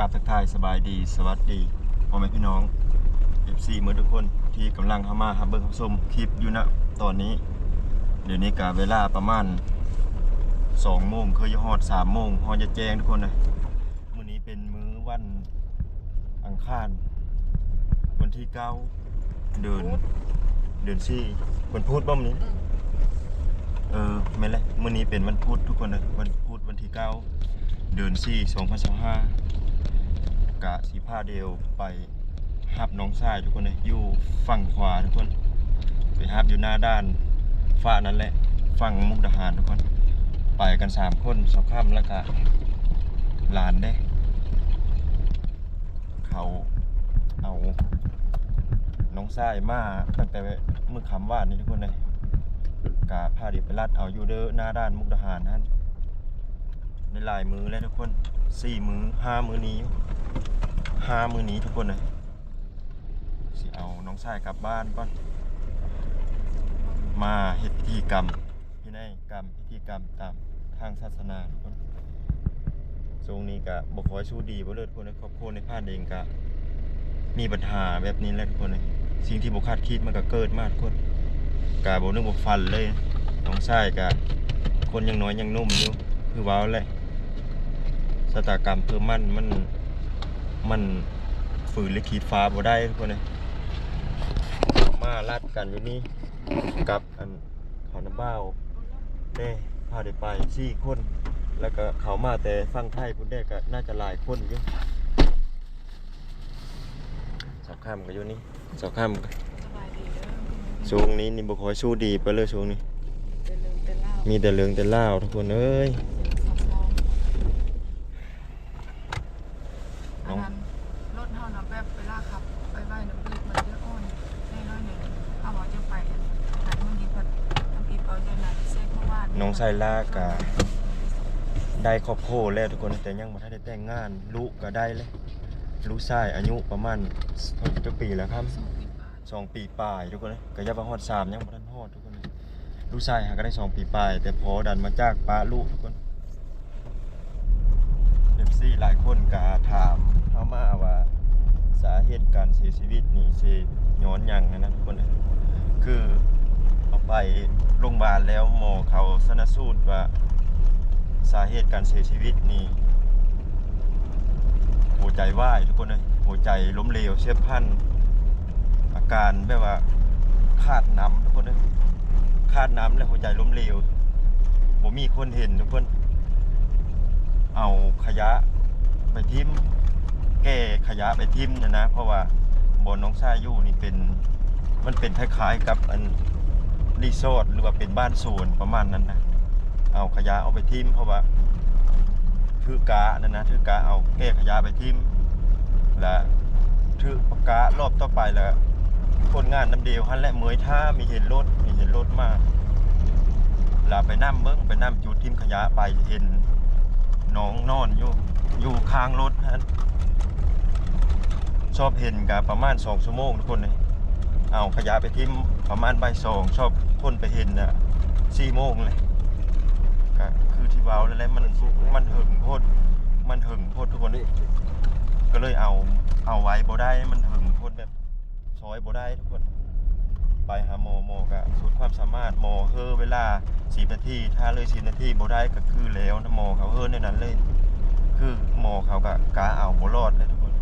กราบทักทายสบายดี สวัสดีพ่อแม่พี่น้อง FC เมื่อทุกคนที่กำลังเข้ามาหาเบิ่งรับชมคลิปอยู่ณตอนนี้ เดี๋ยวนี้กาเวลาประมาณ2โมงเคยจะฮอด3โมงฮอดจะแจ้งทุกคนนะมื้อนี้เป็นมื้อวันอังคาร วันที่9เดือนเดือน4วันพุธบ่มอนี้ เออแม่เลยมื้อนี้เป็นวันพุธทุกคนนะวันพุธวันที่9เดือน4 2025 กะสีผ้าเดวไปหับน้องชายทุกคนเลยอยู่ฝั่งขวาทุกคน ไปหับอยู่หน้าด้านฝ้านั่นแหละฝั่งมุกดาหารทุกคน ไปกันสามคนสอบข้ามแล้วก็หลานได้เขาเอาน้องชายมาตั้งแต่เมื่อคำว่านี่ทุกคนเลยกะพาเดวไปลัดเอาอยู่เด้อหน้าด้านมุกดาหารนั่น ในหลายมือแล้วทุกคนสี่มือห้ามือนี้ห้ามือนี้ทุกคนเลยสิเอาน้องชายกลับบ้านก่อน มาเฮ็ดพิธีกรรมพินัยกรรมพิธีกรรมตามทางศาสนาทุกคนทรงนี้ก็บอกขอให้สู้ดีบ่เลิศคนในครอบครัวในพานเองก็มีปัญหาแบบนี้แหละทุกคนเลยสิ่งที่บ่คาดคิดมันก็เกิดมาทุกคนกาบ่นึกบ่ฟันเลยน้องชายก็คนยังน้อยยังนุ่มอยู่คือว้าวแหละ สตากรรมเพิ่มมันมันมันฝืนลิขิตฟ้าบ่ได้ทุกคนเลยมาลัดกันอยู่นี่กับอันเขาน้ำเบ้าเน่พาได้ไปสี่คน แล้วก็เขามาแต่ฟังไทยพุ่นได้ก็น่าจะหลายคนอยู่สอบข้ามก็อยู่นี่สอบข้ามก็สบายดีเด้อช่วงนี้นี่บ่คอยสู้ดีไปเลยช่วงนี้เป็นเรื่องเป็นเล่าวมีแต่เรื่องแต่เล่าวทุกคนเอ้ย ซับซ้อน น้ อั อน ง นั้นรถเฮานะแบบเวลาขับ ไปไว้น้ำพริกมันจะอ่อนแน่น้อยหนึ่งเอาว่าจะไปหันมันดีพัดน้ำพริกเอาใจนั้นเซ็กเมื่อวาน น้อง ไซลากะได้ครอบครัวแล้วทุกคนแต่ยังบ่ทันได้แต่งงานลูกก็ได้เลยลูกชายอายุประมาณจักปีแล้วครับสองปีสองปีปผ่านลายทุกคนเลยก็อยับว่าฮอดสามยังบ่ทันฮอดทุกคนเลยลูกชายหาก็ได้สองปีปลาย แต่พอดันมาจากป้าลูกทุกคนเอฟซีหลายคนก็ถามเข้ามาว่าสาเหตุการเสียชีวิตนี่สิย้อนหยังนะทุกคนเลยคือ เอาไปโรงพยาบาลแล้วหมอเขาสนสูตรว่าสาเหตุการเสียชีวิตนี่หัวใจวายทุกคนเลยหัวใจล้มเหลวเฉียบพันอาการแบบว่าขาดน้ำทุกคนเลยขาดน้ำแล้วหัวใจล้มเหลวผมมีคนเห็นทุกคน เอาขยะไปทิ้ม แก้ขยะไปทิ้มนะนะ เพราะว่าบนน้องชายอยู่นี่เป็น มันเป็นคล้ายๆกับอัน รีสอร์ทหรือว่าเป็นบ้านสวนประมาณนั้นนะเอาขยะเอาไปทิ้มเพราะว่าถือกานั่นนะถือกาเอาแก้ขยะไปทิ้มแล้วถือปากการอบต่อไปแล้วคนงานน้ำเดียวฮันและเมยท่ามีเห็นรถมีเห็นรถมากลาไปนั่มเบิ้งไปนั่มจุดทิ้มขยะไปเห็นน้องนอนอยู่อยู่ข้างรถฮันชอบเห็นกับประมาณสองชั่วโมงทุกคนเลยเอาขยะไปทิ้มประมาณใบสองชอบ คนไปเห็นน่ะสี่โมงเลยก็คือที่ว้าแล้วแหละมันมันหึงโพดมันหึงโพดทุกคนก็เลยเอาเอาไว้บ่ได้มันหึงโพดแบบซอยบ่ได้ทุกคน ไปหาหมอหมก็สุดความสามารถหมเฮอเวลา10นาทีถ้าเลย10นาทีบ่ได้ก็คือแล้วนะหมเขาเฮอในนั้นเลย คือหมเขาก็กาเอาบ่รอดเลยทุกคน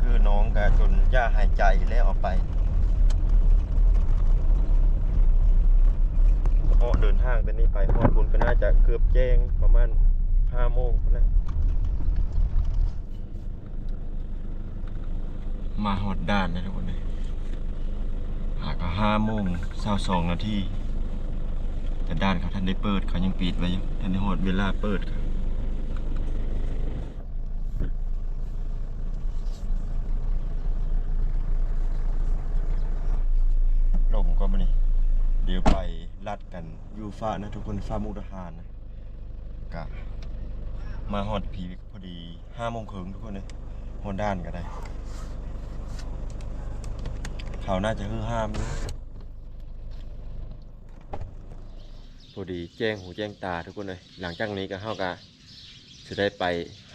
คือน้องก็จนย่าหายใจแล้วออกไป เพราะเดินทางแต่นี้ไปฮอดบุญก็น่าจะเกือบแจ้งประมาณห้าโมงนะมาฮอดด้านนะทุกคนเลยหากห้าโมงเศร้าสองนาทีแต่ด้านเขาท่านได้เปิดเขายังปิดไว้ยังท่านได้ฮอดเวลาเปิดครับลมก็มานี่ เดี๋ยวไปลัดกันอยู ฟ้านะทุกคนฟ้ามุกดาหารนะกะมาฮอดผีพอดีห้าโมงครึ่งทุกคนเลยฮอดด้านก็ได้เขาน่าจะฮือห้ามพอดีแจ้งหูแจ้งตาทุกคนเลยหลังจากนี้ก็เข้ากะจะได้ไป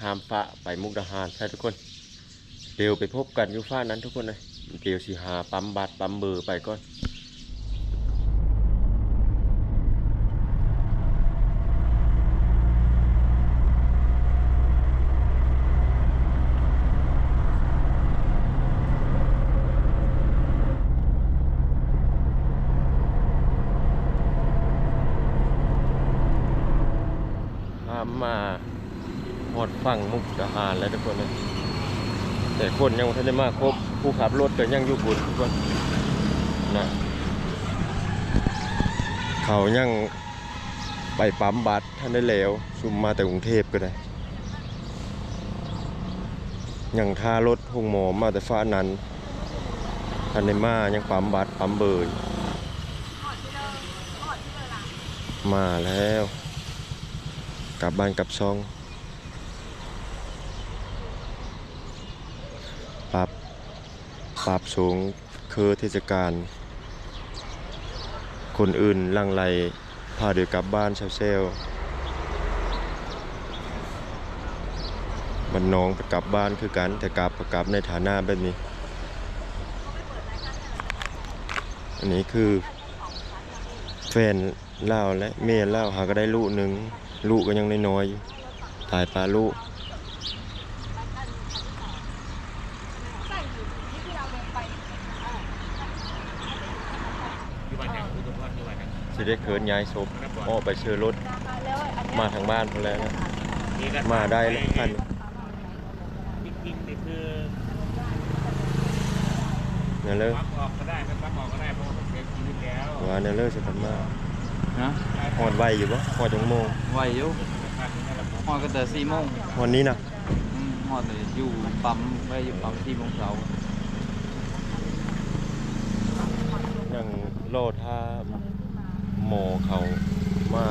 ห้ามฟ้าไปมุกดาหารใช่ทุกคนเดี๋ยวไปพบกันยู่ฟ้านั้นทุกคนเลยเดี๋ยวสิหาปั๊มบัตรปั๊มเบอร์ไปก่อน พามาหอด ฝั่งมุกดาหารแล้วทุกคนเลยแต่คนยังบ่ทันได้มาครบผู้ขับรถก็ยังอยู่บุญทุกคนนะเขายังไปปั๊มบัตรท่านได้แล้วซุมมาแต่กรุงเทพก็ได้ยังท่ารถหงหมอมาแต่ฟ้านั้นท่านได้มายังปั๊มบัตรปั๊มเบอร์อยู่มาแล้ว กลับบ้านกลับซองปรับ ปรับสูงคือเทศกาลคนอื่นลังไลพาเดี๋ยวกลับบ้านเซลมันน้องไปกลับบ้านคือกัน แต่กลับก็กลับในฐานะแบบนี้ อันนี้คือแฟนเล่าและเมียเล่าหาก็ได้ลูกหนึ่งลูกก็ยังน้อยๆตายปลาลูก อยู่บ้านยังอุดมพรอยู่บ้านยัง สิ ได้เคินย้ายศพออกไปเชื่อรถมาทางบ้านพอแล้วนะนี่ก็มาได้แล้วท่านจริงๆนี่คือเนี่ยเลยปั๊บออกก็ได้ไม่ปั๊บออกก็ได้เพราะว่ามันเสียชีวิตแล้วว่าเนี่ยเลยสิทำมานะหอดไวอยู่ปะหอดจังโมงไหวอยู่หอดกันแต่สี่โมงหอดนี้นะอืมหอดเลยอยู่ปั๊มไว้อยู่ปั๊มที่โมงเช้ายังโลดท่า โมเขามา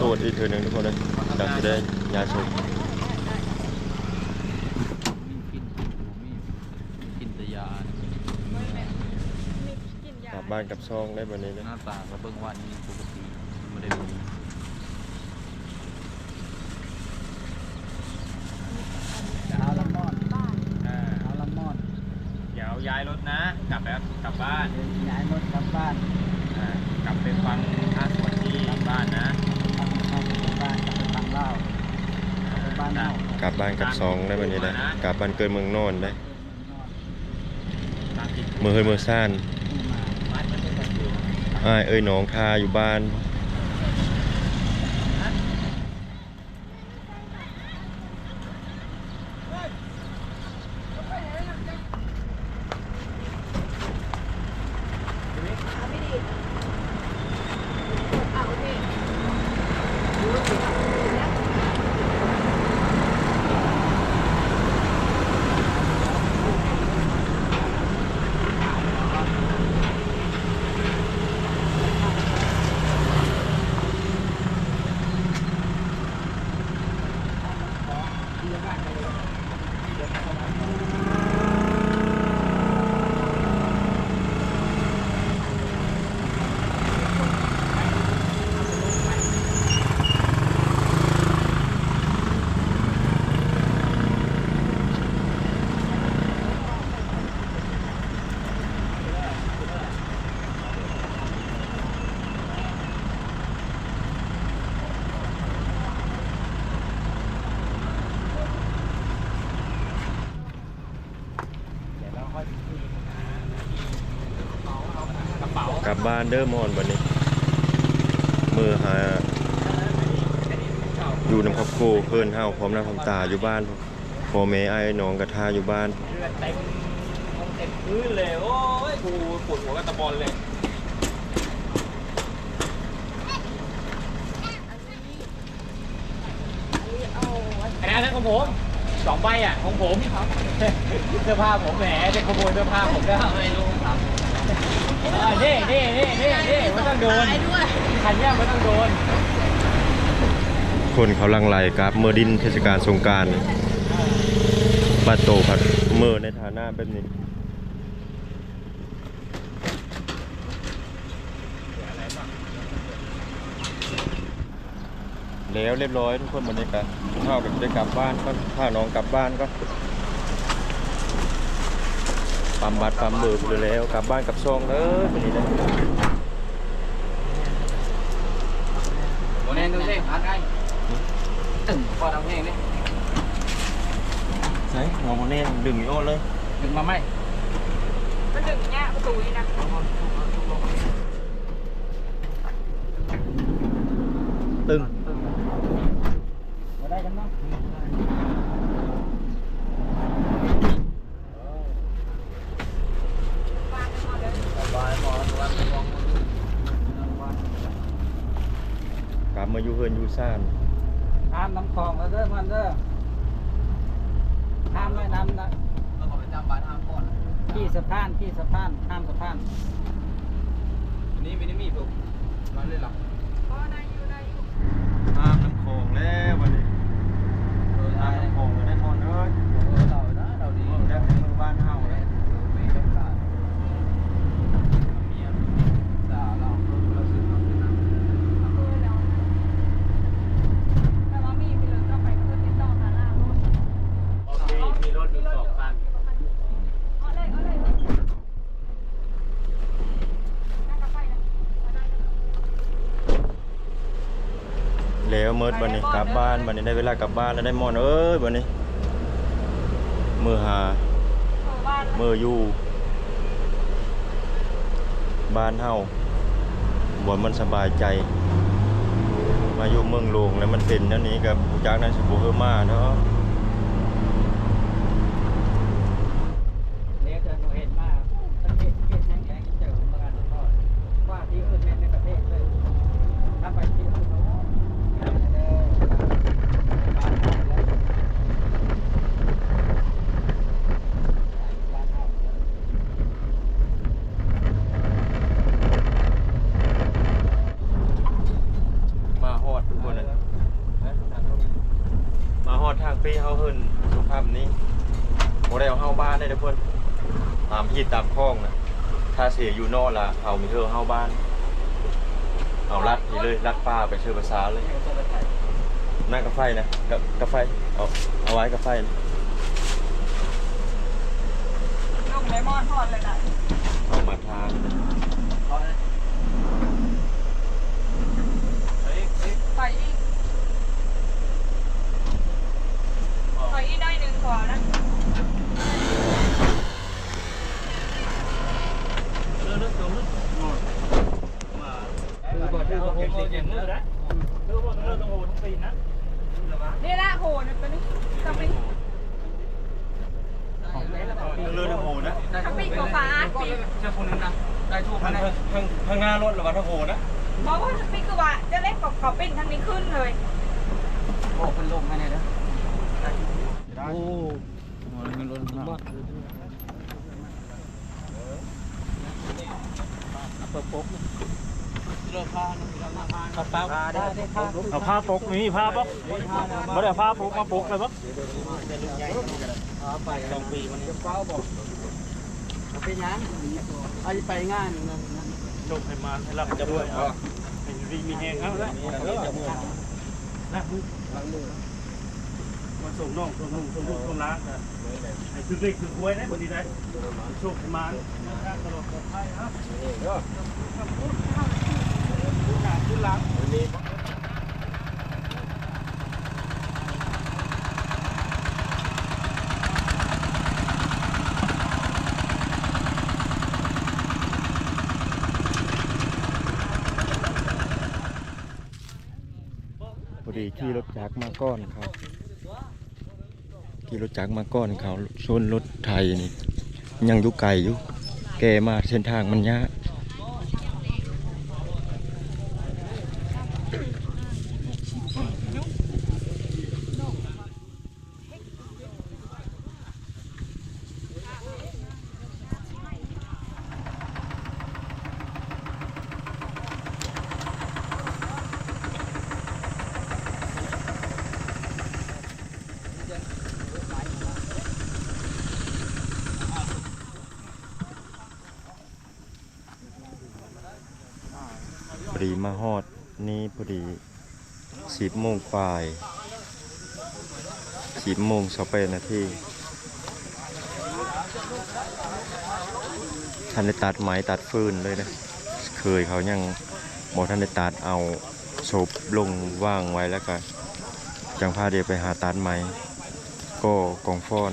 ตรวจอีกทีหนึ่งทุกคนเลยดังจะได้ยายศพมีกินมีมีกินแต่ยากลับบ้านกับซองได้แบบนี้นะหน้าตาก็เบิ่งวันนี้ปกติไม่ได้ดู เอาละมอด เอาละมอด เดี๋ยวย้ายรถนะ กลับแล้วกลับบ้าน ย้ายรถกลับบ้าน อ่ากลับไปฟังท่าสวดที่บ้านนะ กลับบ้านกลับบ้านกลับไปฟังเล่า บ้านเนาะ กลับบ้านก ลับซองได้แบบนี้ได้กลับบ้านเกิดเมืองนอนได้ตามที่มือเฮยมือซ่านบ้านมันเป็นแบบอยู่อ้ายเอ้ยน้องทาอยู่บ้าน บบ้านเด้อมอนวันนี้ มือหา อยู่น้ำครอบครัวเพื่อนเฮาพร้อมหน้าพร้อมตาอยู่บ้านพ่อแม่ไอ้ายน้องกระทาอยู่บ้านเลือดเต็มเต็มพื้นเลยโอ้ยกูปวดหัวกับตะบอลเลยอันนั้นของผมสองใบอะของผมเสื้อผ้าผมแหมจะขโมยเสื้อผ้าผมได้ไม่รู้ ครับนี่นี่นี่นี่นี่มันต้องโดนคันเนี้ยมันต้องโดน คนเขาลังไหลครับ เมื่อดินเทศกาลสงการบัดโตผัดเมื่อในฐานะแบบนี้แล้วเรียบร้อยทุกคนวันนี้ก็เข้ากับได้กลับบ้านก็พาน้องกลับบ้านก็ ปั๊มบัตรปั๊มเบอร์ไปเลยแล้วกลับบ้านกลับซองเลยวันนี้นะโมเน่ดูสิอัดไอ้ตึงพอทำเพลงนี่ใช่งอมเน่ดึงอีโอเลยดึงมาไหมมันดึงเนี่ยประตูนี่นะตึง มาได้กันเนาะ วางไปหมดเลย สบายพอตัวมันมอง กลับมาอยู่เฮือนอยู่ซ่านข้ามน้ำคลองแล้วเด้อมันเด้อข้ามแม่น้ำนะเราขอไปจำบ้านห้ามก่อนที่สะพานที่สะพานข้ามสะพานนี่ไม่ได้มีปุ๊บมาเลยหรอก็ได้อยู่ได้อยู่ข้ามน้ำโขงแล้ววันนี้เออข้ามได้น้ำโขงก็ได้มอนเอ้ยเรานะเราดีได้ถึงมือบ้านเฮาแล้ว ไม่ต้องการเมียด่าเราเราซื้อเราซื้อน้ำ เออแล้วนะแต่ว่ามีไปเลยก็ไปเพื่อติดต่อหาล่ารุ่น มีรถอยู่สองคัน เอาเลยเอาเลยน่าจะไปนะเอาได้นะ แล้วเมิดวันนี้กลับบ้านวันนี้ได้เวลากลับบ้านแล้วได้มอนเอ้ยวันนี้มือหาเมืออยู่บ้านเฮาบ่มันสบายใจ มาอยู่เมืองหลวงแล้วมันเป็นเท่านี้กับจากนั้นสิบ่เฮอมาเนาะ เด็กเกิดเหตุมาประเทศประเทศแห่งแห่งเจอประการทอดว่าที่อื่นแม่ในประเทศเลยถ้าไปที่อื่นเขาเด้อ มาฮอดทุกคนเลยมาฮอดทางปีเฮาเฮินสุภาพนี้บ่ได้เอาเฮาบ้านได้ เด้อเพิ่นตามที่ตามคลองน่ะถ้าเสียอยู่นอกละเอามีเธอเฮาบ้าน เอาลัดนี่เลยลัดป้าไปเชื่อภาษาเลยนั่งกับไฟนะกับกับไฟเอาเอาไว้กับไฟนะลงเลมอนทอดเลยนะเอามาทานใส่อีกใส่อีกได้หนึ่งขอนะ คือ บ่ถือว่าผมเอาอย่างนี้นะนี่ละโหนี่ตัวนี้ทำปีเรือทางโหนะทำปีกว่าฟ้าปีเจ้าคนนึงนะได้ทุกคทางนนะทางทางหน้ารถหรือว่าทางโหนะบอกว่าทำปีคือว่าจะเล่นกับเขาเป็นทางนี้ขึ้นเลยโอ้เป็นลมให้เนี่ยนะโอ้มันลมมากเปิดปุ๊บ เอาผ้าเอาผ้าปกมีผ้าปกบ่ได้เอาผ้าปกมาปกเลยปะไปสองปีมันเฝ้าบอกไปยังเอาไปงานจบให้มาให้รับจะด้วยเอาให้ดีมีแหงครับแล้วนะมาส่งน้องส่งนุ่งส่งลูกส่งร้านนะให้คือเด็กคือควยนะคนดีได้โชคให้มาตลอดปลอดภัยครับ พอดีขี่รถจักรมาก้อนเขาขี่รถจักรมาก้อนเขาชนรถไทยนี่ยังอยู่ไกลอยู่แกมาเส้นทางมันยากพอดีมาฮอดนี่พอดี สิบ โมงปลายสิบโมงสเปนนาทีท่านได้ตัดไม้ตัดฟืนเลยนะ เคยเขายังบอกท่านได้ตัดเอาศพลงว่างไว้แล้วก็จังพาเดียไปหาตัดไม้ก็กองฟ้อน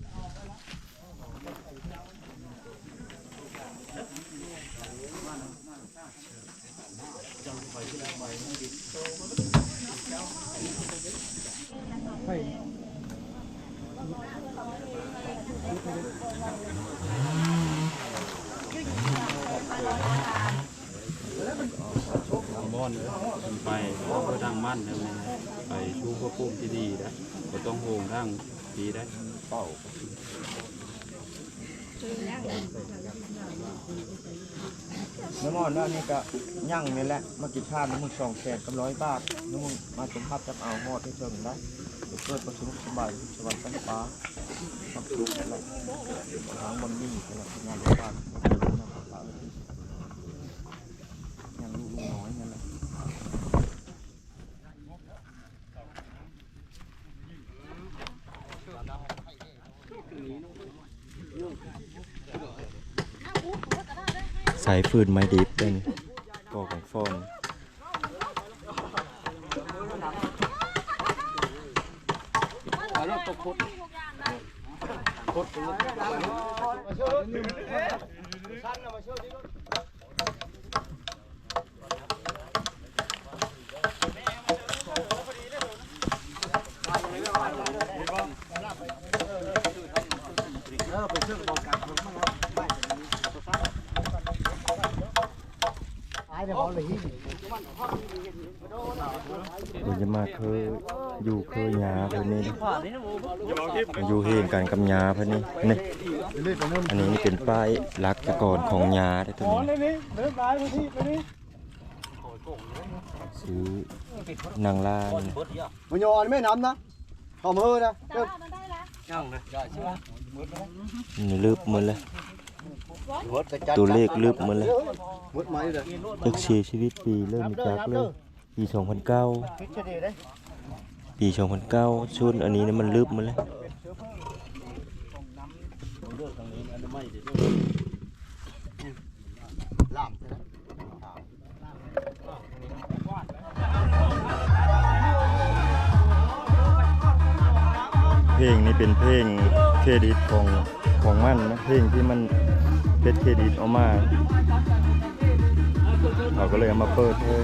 ก็ต้องโหงดังดีได้เป้าน้ำมันแล้วนี่ก็ย่างนี่แหละมากินข้าวน้ำมึงสองแสนกับร้อยบาทน้ำมึงมาสมภาพจับเอาหอดให้เชิงได้เดี๋ยวเกิดประสบสบายสวัสดิ์ตั้งฟ้าความสุขอะไรทางบนนี่อะไรงานบ้านงานลูกน้อยนั่นแหละ สายฟืนไม้ดิบเป็นก่อของฟอนมันจะมาเคย อยู่เคยยาเพิ่นนี่อยู่เฮงกันกับยาเพิ่นนี่นี่อันนี้นี่เป็นป้ายลักษณ์ก่อนของยาได้อตัวนี้ซื้อนางล่านี่มันยอนไม่น้ำนะหอมเฮอนะเริ่มนี่ลืบหมันเลยหมดกระจัดตัวเลขลืบหมันเลยหมดไหมเลย จักเสียชีวิตปีเริ่มมีจักเลยปี2009 พิจารณาได้ปี2009ชุดอันนี้เนี่ยมันลืบมันเลยเพลงนี้เป็นเพลงเครดิตของของมันนะเพลงที่มันเป็นเครดิตออกมาเขาก็เลยเอามาเปิดเลย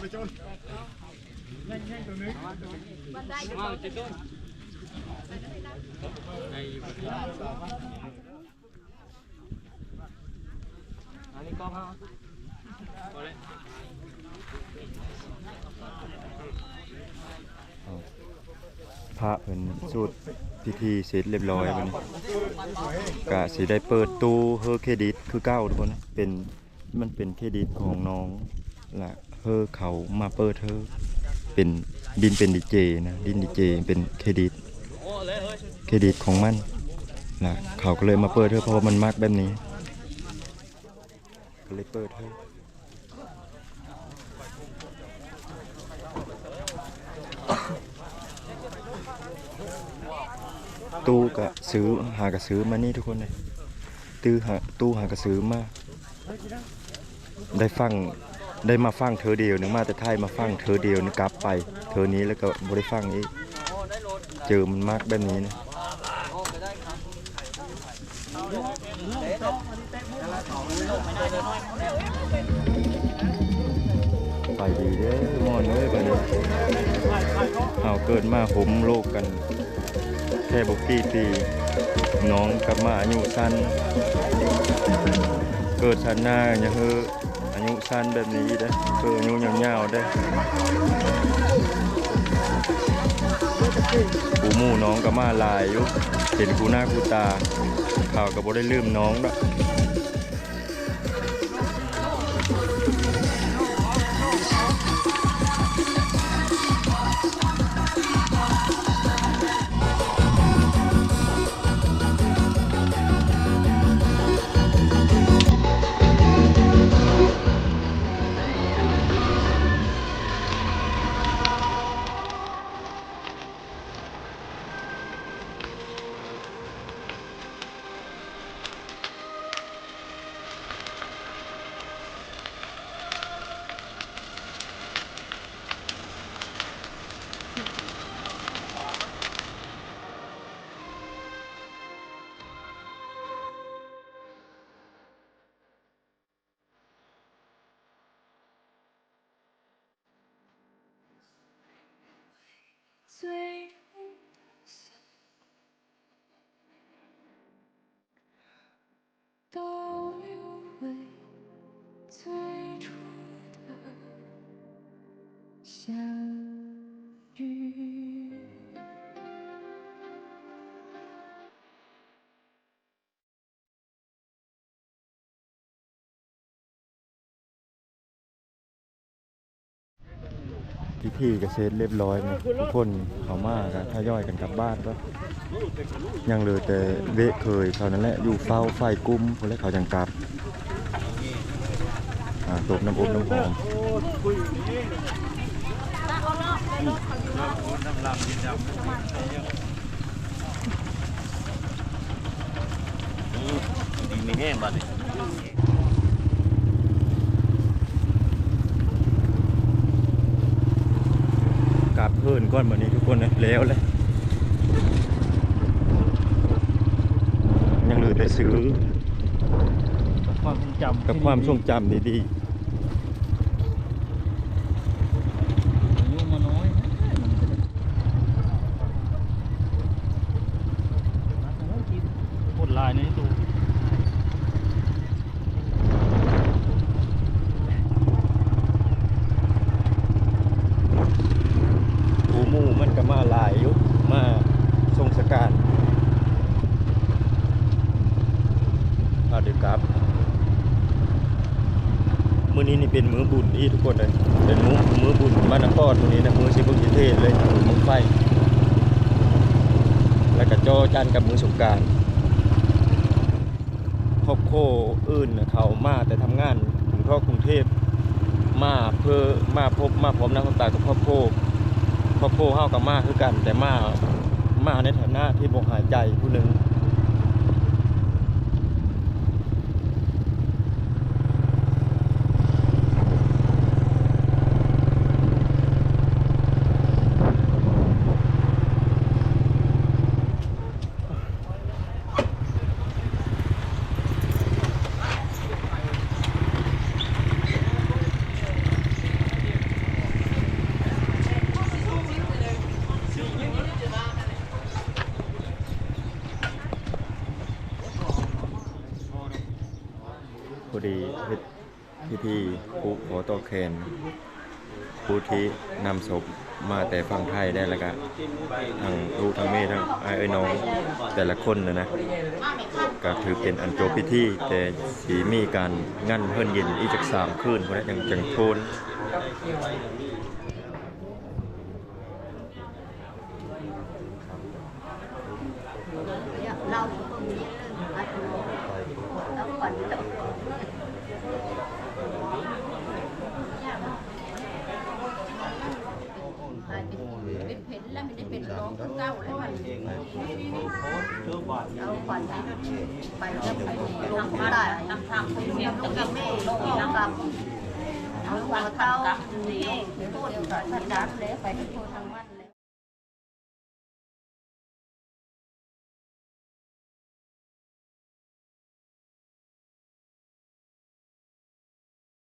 พระเป็นสูตรพิธีเสร็จเรียบร้อยวันนี้กะสิได้เปิดตู้เฮอร์เครดิตคือเก้าทุกคนเป็นมันเป็นเครดิตของน้องแหละ เฮอเขามาเปิดเฮอเป็นดินเป็นดีเจนะดินดีเจเป็นเครดิตเครดิตของมันนะเขาก็เลยมาเปิดเธอเพราะว่ามันมากแบบนี้ก็เลยเปิดเธอตู้กะซื้อหากระซื้อมานี่ทุกคนเลยตู้หาตู้หากระซื้อมาได้ฟัง ได้มาฟังเธอเดียวหนึงมาแต่ไทยมาฟังเธอเดียวนึงกลับไป เธอนี้แล้วก็บ่ได้ฟังอีกเจอมันมากแบบนี้นะไปดีเด้อมอนเอ้ยไปเลยเอาเกิดมาผมโลกกัน แค่บกี่ปีน้องกลับมาอายุสั้นเกิดชันหน้าอย่าเฮอ อายุสั้นแบบนี้ได้อเกิดอนุยาวๆได้กูมู่น้องก็มาลายอยู่เห็นกูหน้ากูตาข่าวกับบได้ลืมน้องด้วย Cristo. พิธีก็เสร็จเรียบร้อยนี่ทุกคนเขามากันทยอยกันกลับบ้านก็ยังเหลือแต่เวะเคยเขานั่นแหละอยู่เฝ้าไฟกุ้มคนแรกเขาจังกลับตบน้ำอบน้ำหอมมีแห้งบัดนี้กลั บเพิ่นก้อนวันนี้ทุกคนนะแล้วเลยยังเหลือแต่ซื้อความทรงจำกับความทรงจำดีอายุมาน้อยโคตรลายในตัว ๆหูหมู่มันก็มาหลายอยู่มาทรงสการเอาเดี๋ยวกลับ มื้อนี้นี่เป็นมื้อบุญอีทุกคนเลยเป็นมื้อมื้อบุญมานครมื้อนี้นะมื้อสิบุญเทศเลยมื้อไฟ แล้ว กับมือสงการครอบคอื่นเขามาแต่ทำงานถึงพ่อกรุงเทพมาเพื่อมาพบมาพร้อมหน้าพบตากับครอบคครอบครัวเฮากับมาคือกัน แต่มามาในฐานะที่บ่หายใจผู้หนึ่ง พอดีเฮ็ดพิธีผูกขอต่อแคนผู้ที่นำศพ มาแต่ฝั่งไทยได้แล้วก็ทางลูกทางเมทั้งไอ้ายเอ้น้องแต่ละคนนะนะก็ถือเป็นอันจพิธีแต่สีมีการงั้นเพิ่นเย็นอีกจากสามคืนเพราะนั้นยังจังโทน